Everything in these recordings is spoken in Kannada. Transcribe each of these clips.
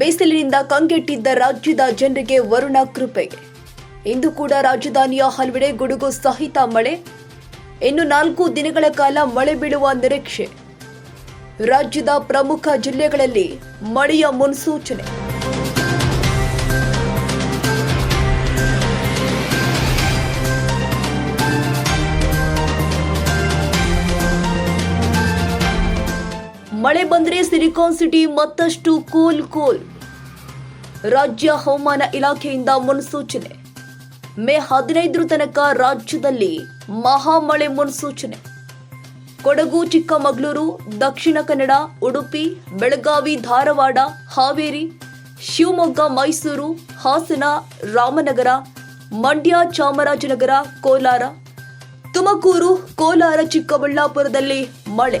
ಬೇಸಿಲಿನಿಂದ ಕಂಗೆಟ್ಟಿದ್ದ ರಾಜ್ಯದ ಜನರಿಗೆ ವರುಣ ಕೃಪೆಗೆ. ಇಂದು ಕೂಡ ರಾಜಧಾನಿಯ ಹಲವೆಡೆ ಗುಡುಗು ಸಹಿತ ಮಳೆ. ಇನ್ನು ನಾಲ್ಕು ದಿನಗಳ ಕಾಲ ಮಳೆ ಬೀಳುವ ನಿರೀಕ್ಷೆ. ರಾಜ್ಯದ ಪ್ರಮುಖ ಜಿಲ್ಲೆಗಳಲ್ಲಿ ಮಳೆಯ ಮುನ್ಸೂಚನೆ. ಮಳೆ ಬಂದರೆ ಸಿಲಿಕಾನ್ ಸಿಟಿ ಮತ್ತಷ್ಟು ಕೂಲ್ ಕೂಲ್. ರಾಜ್ಯ ಹವಾಮಾನ ಇಲಾಖೆಯಿಂದ ಮುನ್ಸೂಚನೆ. ಮೇ ಹದಿನೈದರ ತನಕ ರಾಜ್ಯದಲ್ಲಿ ಮಹಾಮಳೆ ಮುನ್ಸೂಚನೆ. ಕೊಡಗು, ಚಿಕ್ಕಮಗಳೂರು, ದಕ್ಷಿಣ ಕನ್ನಡ, ಉಡುಪಿ, ಬೆಳಗಾವಿ, ಧಾರವಾಡ, ಹಾವೇರಿ, ಶಿವಮೊಗ್ಗ, ಮೈಸೂರು, ಹಾಸನ, ರಾಮನಗರ, ಮಂಡ್ಯ, ಚಾಮರಾಜನಗರ, ಕೋಲಾರ, ತುಮಕೂರು, ಕೋಲಾರ, ಚಿಕ್ಕಬಳ್ಳಾಪುರದಲ್ಲಿ ಮಳೆ.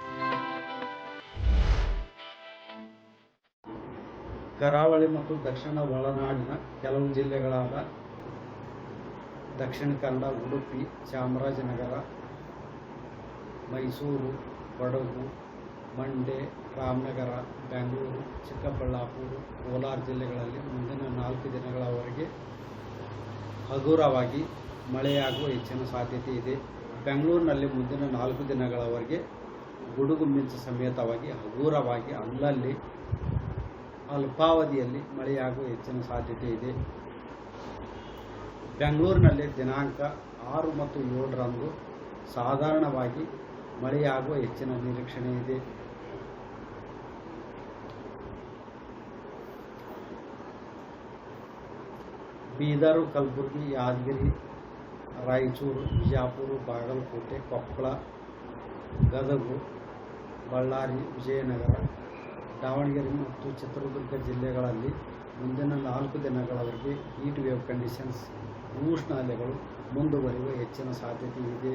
ಕರಾವಳಿ ಮತ್ತು ದಕ್ಷಿಣ ಒಳನಾಡಿನ ಕೆಲವು ಜಿಲ್ಲೆಗಳಾದ ದಕ್ಷಿಣ ಕನ್ನಡ, ಉಡುಪಿ, ಚಾಮರಾಜನಗರ, ಮೈಸೂರು, ಕೊಡಗು, ಮಂಡ್ಯ, ರಾಮನಗರ, ಬೆಂಗಳೂರು, ಚಿಕ್ಕಬಳ್ಳಾಪುರ, ಕೋಲಾರ ಜಿಲ್ಲೆಗಳಲ್ಲಿ ಮುಂದಿನ ನಾಲ್ಕು ದಿನಗಳವರೆಗೆ ಹಗುರವಾಗಿ ಮಳೆಯಾಗುವ ಹೆಚ್ಚಿನ ಸಾಧ್ಯತೆ ಇದೆ. ಬೆಂಗಳೂರಿನಲ್ಲಿ ಮುಂದಿನ ನಾಲ್ಕು ದಿನಗಳವರೆಗೆ ಗುಡುಗು ಮಿಂಚು ಸಮೇತವಾಗಿ ಹಗುರವಾಗಿ ಅಲ್ಲಲ್ಲಿ ಅಲ್ಪಾವಧಿಯಲ್ಲಿ ಮಳೆಯಾಗುವ ಹೆಚ್ಚಿನ ಸಾಧ್ಯತೆ ಇದೆ. ಬೆಂಗಳೂರಿನಲ್ಲಿ ದಿನಾಂಕ ಆರು ಮತ್ತು ಏಳರಂದು ಸಾಧಾರಣವಾಗಿ ಮಳೆಯಾಗುವ ಹೆಚ್ಚಿನ ನಿರೀಕ್ಷಣೆ ಇದೆ. ಬೀದರು, ಕಲಬುರಗಿ, ಯಾದಗಿರಿ, ರಾಯಚೂರು, ಬಿಜಾಪುರ, ಬಾಗಲಕೋಟೆ, ಕೊಪ್ಪಳ, ಗದಗು, ಬಳ್ಳಾರಿ, ವಿಜಯನಗರ ದಾವಣಗೆರೆ ಮತ್ತು ಚಿತ್ರದುರ್ಗ ಜಿಲ್ಲೆಗಳಲ್ಲಿ ಮುಂದಿನ ನಾಲ್ಕು ದಿನಗಳವರೆಗೆ ಹೀಟ್ ವೇವ್ ಕಂಡೀಷನ್ಸ್ ಉಷ್ಣ ಅಲೆಗಳು ಮುಂದುವರಿಯುವ ಹೆಚ್ಚಿನ ಸಾಧ್ಯತೆ ಇದೆ.